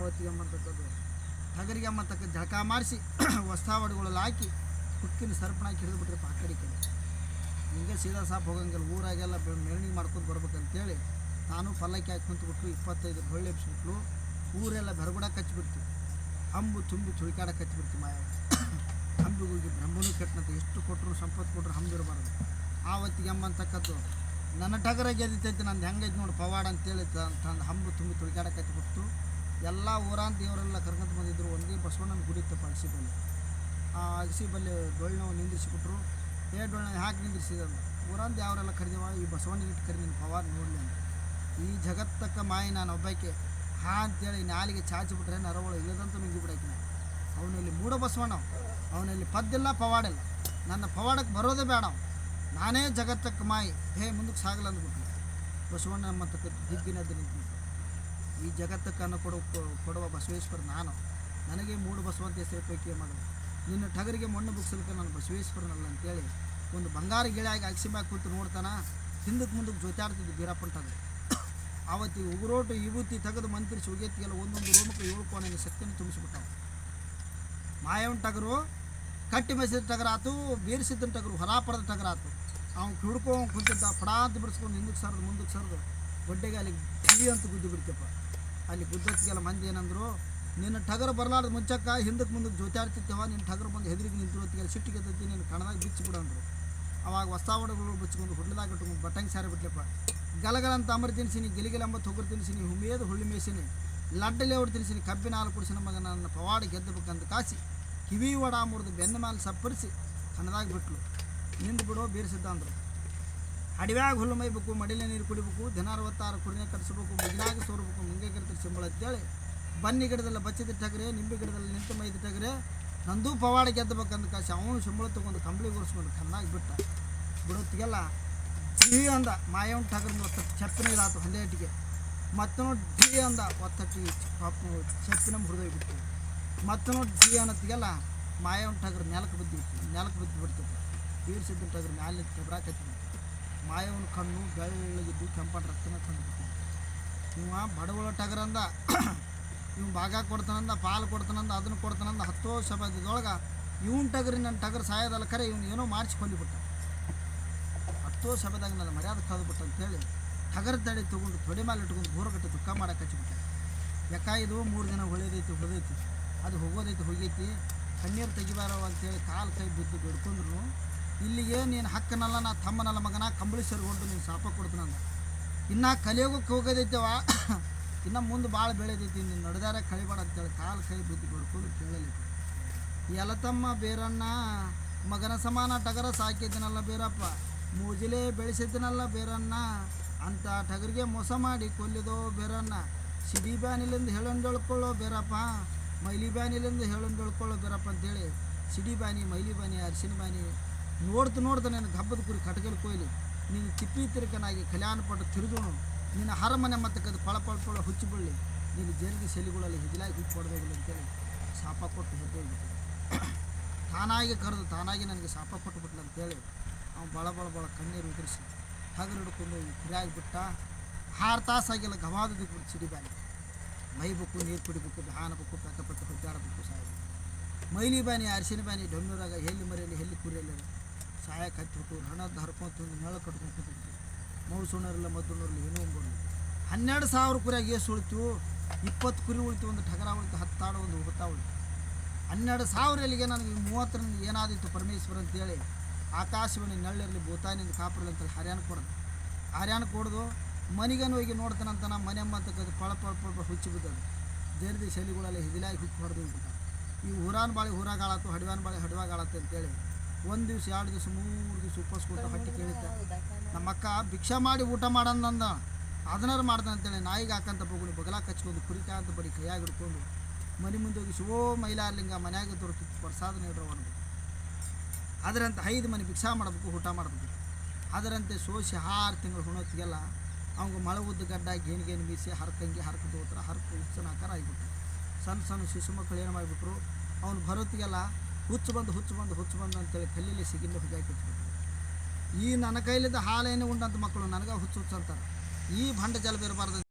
ಆವತ್ತಿಗೆ ಎಂಬಂತಕ್ಕದ್ದು ಟಗರಿಗೆ ಎಂಬತಕ್ಕ ಜಳಕ ಮಾಡಿಸಿ ವಸ್ತಾವಡಿಗಳಲ್ಲಿ ಹಾಕಿ ಹುಕ್ಕಿನ ಸರ್ಪಣಾಕಿ ಹಿಡಿದು ಬಿಟ್ಟಿರಪ್ಪ ಆ ಕಡೆ ಕಡೆ ಹಿಂಗೆ ಸೀದಾ ಸಾಪ್ ಹೋಗಂಗಿಲ್ಲ, ಊರಾಗೆಲ್ಲ ಮೆರವಣಿಗೆ ಮಾಡ್ಕೊಂಡು ಬರ್ಬೇಕಂತೇಳಿ ನಾನು ಪಲ್ಲಕ್ಕಿ ಹಾಕಿ ಕುಂತ್ಬಿಟ್ಟು ಇಪ್ಪತ್ತೈದು ಬಳ್ಳಿ ಎಬ್ಸ್ಬಿಟ್ಲು. ಊರೆಲ್ಲ ಬೆರಗುಡ ಕಚ್ಚಿಬಿಡ್ತು. ಅಂಬು ತುಂಬಿ ಚುಳಿಕಾಡ ಕಚ್ಚಿಬಿಡ್ತು ಮಾಯ ಅಂಬಿಗೆ ಹೋಗಿ ಬ್ರಹ್ಮನೂ ಕೆಟ್ಟನಂತೆ, ಎಷ್ಟು ಕೊಟ್ಟರು ಸಂಪತ್ತು ಕೊಟ್ಟರು ಹಂಬಿರಬಾರ್ದು ಆವತ್ತಿಗೆ ಅಂತಕ್ಕದ್ದು ನನ್ನ ಟಗರ ಗೆದ್ದಿತೈತಿ ನಂದು ಹೆಂಗೈತೆ ನೋಡಿ ಪವಾಡ ಅಂತೇಳಿ ತಂದು ಹಂಬು ತುಂಬಿ ತುಳಿಕಾಡ ಕಚ್ಚಿಬಿಡ್ತು. ಎಲ್ಲ ಊರಾನ್ ದೇವರೆಲ್ಲ ಕರ್ಕೊಂಡು ಬಂದಿದ್ರು, ಒಂದೇ ಬಸವಣ್ಣನ ಗುಡಿ ತಪ್ಪ ಅಗಸಿ ಬಲ್ಲಿ. ಆ ಅಗಸಿ ಬಲ್ಲಿ ಡೊಳ್ಳು ನಿಂದಿರಿಸಿಬಿಟ್ರು. ಏ ಡೊಳ್ಳ ಹಾಕಿ ನಿಂದಿರಿಸಿದ ಊರಾನ್ ದೇವರೆಲ್ಲ ಕರೆದಿವ, ಈ ಬಸವಣ್ಣ ಇಟ್ಟು ನಿನ್ನ ಪವಾಡ ನೋಡಲಿ ಅಂತ. ಈ ಜಗತ್ತಕ್ಕ ಮಾಯಿ ನಾನು ಒಬ್ಬಾಕೆ. ಹಾ ಅಂತೇಳಿ ನಾಲಿಗೆ ಚಾಚಿಬಿಟ್ರೆ ನರವಳು ಇಲ್ಲದಂತ ನುಂಗಿಬಿಡಾಕಿ ನಾನು. ಅವನಲ್ಲಿ ಮೂಡ ಬಸವಣ್ಣ ಅವನಲ್ಲಿ ಪದ್ದಿಲ್ಲ, ಪವಾಡಿಲ್ಲ. ನನ್ನ ಪವಾಡಕ್ಕೆ ಬರೋದೇ ಬೇಡ. ನಾನೇ ಜಗತ್ತಕ್ಕೆ ಮಾಯಿ. ಹೇ ಮುಂದಕ್ಕೆ ಸಾಗಲ್ಲ ಅಂದ್ಬಿಟ್ಟು ಬಸವಣ್ಣ ಮತ್ತು ದಿಗ್ಗಿನದ್ದು ನಿಂತು ಈ ಜಗತ್ತಕ್ಕನ್ನು ಕೊಡು ಕೊಡುವ ಬಸವೇಶ್ವರ ನಾನು. ನನಗೆ ಮೂಡು ಬಸವಂತ ಹೆಸರು ಪೈಕಿ ಮಾಡೋದು ನಿನ್ನ ಟಗರಿಗೆ ಮಣ್ಣು ಬುಕ್ಸಲಿಕ್ಕೆ ನಾನು ಬಸವೇಶ್ವರನಲ್ಲ ಅಂತೇಳಿ ಒಂದು ಬಂಗಾರ ಗಿಳಿಯಾಗಿ ಅಕ್ಷಿ ಮ್ಯಾಗ ಕೂತು ನೋಡ್ತಾನ ಹಿಂದಕ್ಕೆ ಮುಂದಕ್ಕೆ ಜೊತಾಡ್ತಿದ್ದು ಬೀರಪ್ಪನ ಟಗರು ಆವತ್ತಿ ಉಗುರೋಟು ವಿಭೂತಿ ತೆಗೆದು ಮಂತ್ರಿಸಿ ಒಗೆತ್ತಿಗೆಲ್ಲ ಒಂದೊಂದು ರೋಮಕ್ಕೆ ಏಳು ಕೋಣೆಗೆ ಶಕ್ತಿಯನ್ನು ತುಂಬಿಸ್ಬಿಟ್ಟಾವ. ಮಾಯವನ್ ಟಗರು, ಕಟ್ಟಿ ಮೆಸಿದ ಟಗರಾತು ಬೀರಿಸಿದ್ದನ ಟಗರು, ಹೊರಾಪರದ ಟಗರ ಆತು ಅವ್ನು ಹಿಡ್ಕೊ ಕುಂತಿದ್ದ ಪಡಾ ಅಂತ ಬಿಡಿಸ್ಕೊಂಡು ಹಿಂದಕ್ಕೆ ಸರ್ದು, ಮುಂದಕ್ಕೆ ಸರ್ದು ಬಡ್ಡೆಗೆ ಅಲ್ಲಿಗೆ ಅಂತ ಗುದ್ದು ಬಿಡ್ತಪ್ಪ ಅಲ್ಲಿ ಗುದ್ದತ್ತಿಗೆಲ್ಲ ಮಂದಿ ಏನಂದ್ರು, ನಿನ್ನ ಟಗರು ಬರಲಾರ್ದು ಮುಂಚಕ್ಕ ಹಿಂದಕ್ಕೆ ಮುಂದಕ್ಕೆ ಜೊತಾಡ್ತಿತ್ತೇವ ನಿನ್ನ ಟಗರು ಬಂದು ಹೆದರಿಗೆ ನಿಂತಿರೋತ್ತಿಗೆ ಸಿಟ್ಟಿಗೆ ಎದ್ದೈತಿ, ನೀನು ಕಣದಾಗ ಬಿಚ್ಚಿ ಅಂದರು. ಅವಾಗ ಹೊಸ್ತಾವಡಗಳು ಬಿಚ್ಕೊಂಡು ಹುಡ್ಲದಾಗ ಇಟ್ಕೊಂಡು ಬಟ್ಟಂಗೆ ಸಾರಿ ಬಿಟ್ಲಪ್ಪ. ಗಲಗಲ ಅಂತ ಅಮರ್ ತಿನ್ಸಿನಿ, ಗಿಲಿಗಿಲ ಅಂಬ ಹೊಗರು ತಿನ್ಸಿನಿ ಹುಮೇದು ಹುಳ್ಳಿ ಮೇಸಿನಿ ಲಡ್ಡಲೆ ಅವ್ರು ತಿನ್ಸಿನಿ, ಕಬ್ಬಿನ ಹಾಲು ಕುಡಿಸಿನ ಮಗ ನನ್ನ ಪವಾಡ ಗೆದ್ದಬೇಕಂತ ಕಾಸಿ, ಕಿವಿ ವಡ ಮುರಿದು ಬೆನ್ನ ಮೇಲೆ ಸಪ್ಪರಿಸಿ, ಕಣದಾಗ ಬಿಟ್ಲು. ನಿಂದು ಬಿಡೋ ಬೀರಿಸಿದ್ದ ಅಂದರು. ಅಡವ್ಯಾಗ ಹುಲ್ಲು ಮೈಬೇಕು ಮಡಿಲೆ ನೀರು ಕುಡಿಬೇಕು, ದಿನ ಅರವತ್ತಾರು ಕುಡಿನ ಕಟ್ಸ್ಬೇಕು ಮುಗಿನಾಗ ಸೋರ್ಬೇಕು ಮುಂಗೆ ಗಿಡದ ಸಿಂಬಳ ಅಂತೇಳಿ. ಬನ್ನಿ ಗಿಡದಲ್ಲಿ ಬಚ್ಚಿದ ನಿಂಬೆ ಗಿಡದಲ್ಲಿ ನಿಂತು ಮೈದ ಟಗರೆ ನಂದು ಪವಾಡ ಗೆದ್ದಬೇಕಂದ ಕಾಸಿ ಅವನು ಸಂಬಳ ತಗೊಂಡು ಕಂಬಳಿ ಒರೆಸ್ಕೊಂಡು ಕಣ್ಣಾಗಿ ಬಿಟ್ಟ. ಬಿಡೋತ್ತಿಗೆಲ್ಲ ಢೀ ಅಂದ ಮಾಯವನ್ ಹಾಕಿದ್ರೆ ಒತ್ತಟ್ಟು ಚಪ್ಪಿನ ಇದಾತು ಹಂದೇಟಿಗೆ ಮತ್ತೂ ಢೀ ಅಂದ, ಒತ್ತಟ್ಟಿ ಪಾಪ ಚಪ್ಪಿನ ಹುರಿದೋಗ್ಬಿಟ್ಟು ಮತ್ತೂ ಢೀ ಅನ್ನತ್ತಿಗೆಲ್ಲ ಮಾಯವನ್ ಹಾಕಿದ್ರೆ ನೆಲಕ್ಕೆ ಬಿದ್ದು ನೆಲಕ್ಕೆ ಬಿದ್ದು ಬಿಡ್ತೈತೆ ಬೀರ್ಸಿದ್ದ ಟಗರ್ ಮ್ಯಾಲೆ ಕೆಬ್ರಾಕತ್ತಿ ಮಾಯವನ ಕಣ್ಣು ಬೆಳ್ಳಗಿದ್ದು ಕೆಂಪನ ರಕ್ತನ ತಂದುಬಿಟ್ಟು ಇವ ಬಡವಳ ಟಗರಂದ, ಇವ್ ಭಾಗ ಕೊಡ್ತಾನಂದ, ಪಾಲು ಕೊಡ್ತಾನಂದ, ಅದನ್ನು ಕೊಡ್ತಾನಂದ, ಹತ್ತೋ ಶಬ್ದದೊಳಗೆ ಇವನ್ ಟಗರಿ ನನ್ನ ಟಗರ್ ಸಾಯೋದಲ್ಲ ಖರೆ ಇವನು ಏನೋ ಮಾಡಿಸಿ ಕೊಂದಿಬಿಟ್ಟ ಹತ್ತೋ ಸಭೆದಾಗ ನನ್ನ ಮರ್ಯಾದೆ ಕಳೆದುಬಿಟ್ಟ ಅಂತೇಳಿ ಟಗರ್ ತಡೆ ತೊಗೊಂಡು ತೊಡೆ ಮೇಲೆ ಇಟ್ಕೊಂಡು ಗೋರ ಕಟ್ಟಿ ದುಃಖ ಮಾಡಕ್ಕೆ ಹಚ್ಚಿಬಿಟ್ಟೆ. ಯಾಕಾಯಿದು ಮೂರು ದಿನ ಹೊಳೆದೈತಿ ಹೊಡೆದೈತಿ ಅದು ಹೋಗೋದೈತಿ, ಹೋಗೈತಿ, ಕಣ್ಣೀರು ತೆಗಿಬಾರವ ಅಂತೇಳಿ ಕಾಲು ಕೈ ಬಿದ್ದು ಬಿಡ್ಕೊಂಡ್ರು. ಇಲ್ಲಿಗೆ ನೀನು ಹಕ್ಕನಲ್ಲ, ನಾ ತಮ್ಮನಲ್ಲ ಮಗನ ಕಂಬಳಿ ಸೇರ್ಕೊಂಡು ನೀನು ಶಾಪ ಕೊಡ್ತೀನಂದ ಇನ್ನು ಕಲಿಯೋಗಕ್ಕೆ ಹೋಗೋದೈತವ ಇನ್ನು ಮುಂದೆ ಭಾಳ ಬೆಳೆದೈತಿ, ನೀನು ನಡೆದಾರ ಕಳಿಬೇಡ ಅಂತೇಳಿ ಕಾಲು ಕೈ ಬಿದ್ದು ಬಿಡ್ಕೊಂಡು ಎಲ್ಲ ತಮ್ಮ ಬೇರಣ್ಣ, ಮಗನ ಸಮಾನ ಟಗರ ಸಾಕಿದ್ದನಲ್ಲ ಬೇರಪ್ಪ, ಮೂಜಿಲೆ ಬೆಳೆಸಿದ್ದನಲ್ಲ ಬೇರಣ್ಣ, ಅಂತ ಟಗರಿಗೆ ಮೋಸ ಮಾಡಿ ಕೊಲ್ಲಿದೋ ಬೇರಣ್ಣ. ಸಿಡಿ ಬ್ಯಾನಿಲಿಂದ ಬೇರಪ್ಪ, ಮೈಲಿ ಬ್ಯಾನಿಲಿಂದ ಹೇಳೊಂಡೊಳ್ಕೊಳ್ಳೋ ಬೇರಪ್ಪ ಅಂತೇಳಿ ಸಿಡಿ ಬ್ಯಾನಿ, ಮೈಲಿ ಬ್ಯಾನಿ ಅರಿಶಿನ ಬ್ಯಾನಿ ನೋಡ್ತು ನೋಡ್ದು ನಿನ್ನ ಗಬ್ಬದ ಕುರಿ ಕಟ್ಗೆಲ್ ಕೊಯ್ಲಿ. ನೀನು ತಿಪ್ಪಿ ತಿರುಕನಾಗಿ ಕಲ್ಯಾಣ ಪಟ್ಟು ತಿರುಗೋಣ ನಿನ್ನ ಹರಮನೆ ಮತ್ತೆ ಕದ್ದು ಪಳ ಪಳ ಪಳ ಹುಚ್ಚಿ ಬಳ್ಳಿ. ನೀನು ಜರಿಗೆ ಸೆಲಿಗಳಲ್ಲಿ ಹಿಗಿಲಾಗಿ ಹುಚ್ಚಿ ಹೊಡೆದೋಗಿಲ್ಲ ಅಂತೇಳಿ ಶಾಪ ಕೊಟ್ಟು ಹೆದ್ದೋಗ್ಬಿಟ್ಟು ತಾನಾಗಿ ಕರೆದು ತಾನಾಗಿ ನನಗೆ ಶಾಪ ಕೊಟ್ಟುಬಿಟ್ಲು ಅಂತೇಳಿ ಅವ್ನು ಬಳ ಬಳ ಬಳ ಕಣ್ಣೀರು ಉದುರಿಸಿ ಹಗರು ಹಿಡ್ಕೊಂಡು ಕುರಿಯಾಗಿ ಬಿಟ್ಟ. ಆರು ತಾಸಾಗಿಲ್ಲ ಗವಾದ ಬಿಟ್ಟು ಮೈ ಮೈಬೇಕು ನೀರು ಕುಡಿಬೇಕು ಹಾನಬೇಕು ಪೆಕ್ಕ ಹುಚ್ಚಾಡಬೇಕು ಸಾಯಬೇಕು ಮೈಲಿ ಬಾನಿ ಅರಿಶಿನ ಬ್ಯಾನಿ ಡೊನ್ನೂರಾಗ ಎಲ್ಲಿ ಮರೆಯಲ್ಲಿ ಎಲ್ಲಿ ಕುರಿಯಲ್ಲಿ ಸಾಯಕ್ಕೆ ಕಟ್ಬಿಟ್ಟು ಹಣದ ಹರ್ಕೊಂತ ನೆಳ ಕಟ್ಕೊಂಡು ಮೂರು ಸುಣ್ಣರಿಲ್ಲ ಮದ್ದುಣರಿಲ್ಲ ಏನೋ ಒಂದು ಹನ್ನೆರಡು ಸಾವಿರ ಕುರಿಯಾಗ ಎಷ್ಟು ಉಳಿತು ಇಪ್ಪತ್ತು ಕುರಿ ಉಳಿತು ಒಂದು ಠಗರ ಉಳಿತು, ಹತ್ತಾಡು ಒಂದು ಹುತ್ತ ಉಳಿತು. ಹನ್ನೆರಡು ಸಾವಿರ ಎಲ್ಲಿಗೆ ನನಗೆ ಮೂವತ್ತರ ಏನಾದಿತ್ತು ಪರಮೇಶ್ವರ ಅಂತೇಳಿ ಆಕಾಶವಾಣಿ ನೆಳ್ಳಿರಲಿ ಭೂತಾನಿಂದ ಕಾಪಿರಲಿ ಅಂತೇಳಿ ಹರ್ಯಾಣ ಕೊಡೋದು. ಹರ್ಯಾಣ ಕೊಡೋದು, ಮನೆಗೇನು ಹೋಗಿ ನೋಡ್ತಾನಂತ ನಮ್ಮ ಮನೆ ಅಂತಕ್ಕದ್ದು ಪಳ ಪಳ ಪಳ ಪಳ ಹುಚ್ಚಿ ಬಿದ್ದದು ದೇರ್ದಿ ಶೈಲಿಗಳಲ್ಲಿ ಹಿದಿಲಾಗಿ ಹುಚ್ಚಿ ಹೊಡೆದು ಈ ಹುರಾನ್ ಬಾಳಿ ಹುರಾಗಾಳತ್ತು ಹಡಿವಾನ್ ಬಾಳಿ ಹಡಿವಾಗಾಳತ್ತು ಅಂತೇಳಿ ಒಂದು ದಿವ್ಸ ಎರಡು ದಿವ್ಸ ಮೂರು ದಿವ್ಸ ಉಪವಾಸ ಕೊಟ್ಟು ಹೊಟ್ಟೆ ಕೇಳುತ್ತೆ ನಮ್ಮ ಅಕ್ಕ ಭಿಕ್ಷಾ ಮಾಡಿ ಊಟ ಮಾಡಂದಂದ ಅದನ್ನಾರು ಮಾಡ್ದೆ ಅಂತೇಳಿ ನಾಯಿಗೆ ಹಾಕಂತ ಬಗುಣಿ ಬಗಲ ಕಚ್ಕೊಂಡು ಕುರಿತಾ ಅಂತ ಬಡಿ ಕೈಯಾಗಿ ಹಿಡ್ಕೊಂಡು ಮನೆ ಮುಂದೆ ಹೋಗಿ ಶಿವೋ ಮೈಲಾರ್ಲಿಂಗ ಮನ್ಯಾಗ ದೊರಕಿತ್ತು ಪ್ರಸಾದ ನೀಡ್ರವ ಅನ್ನೋದು ಅದರಂತೆ ಐದು ಮನೆ ಭಿಕ್ಷಾ ಮಾಡಬೇಕು ಊಟ ಮಾಡಬೇಕು. ಅದರಂತೆ ಸೋಸಿ ಆರು ತಿಂಗಳು ಹುಣೋತ್ತಿಗೆಲ್ಲ ಅವಂಗ ಮಳೆ ಉದ್ದ ಗಡ್ಡ ಗೇಣಿ ಬೀಸಿ ಹರ್ಕಂಗೆ ಹರ್ಕ ದೋತ್ರ ಹರ್ಕ ಉತ್ಸನಾಕಾರ ಆಗಿಬಿಟ್ರು. ಸಣ್ಣ ಸಣ್ಣ ಶಿಶು ಮಕ್ಕಳು ಏನು ಮಾಡಿಬಿಟ್ರು ಅವ್ನು ಬರೋತ್ತಿಗೆಲ್ಲ ಹುಚ್ಚು ಬಂದು ಹುಚ್ಚು ಬಂದು ಹುಚ್ಚು ಬಂದು ಅಂತೇಳಿ ಕಲ್ಲಲ್ಲಿ ಸಿಗಿಲ್ಲ ಹೊಗೆ ಈ ನನ್ನ ಕೈಲಿದ್ದ ಹಾಲೇನು ಉಂಡಂತ ಮಕ್ಕಳು ನನಗೆ ಹುಚ್ಚು ಹುಚ್ಚು ಅಂತಾರೆ. ಈ ಭಂಡ ಜಲ ಬೀರಬಾರ್ದು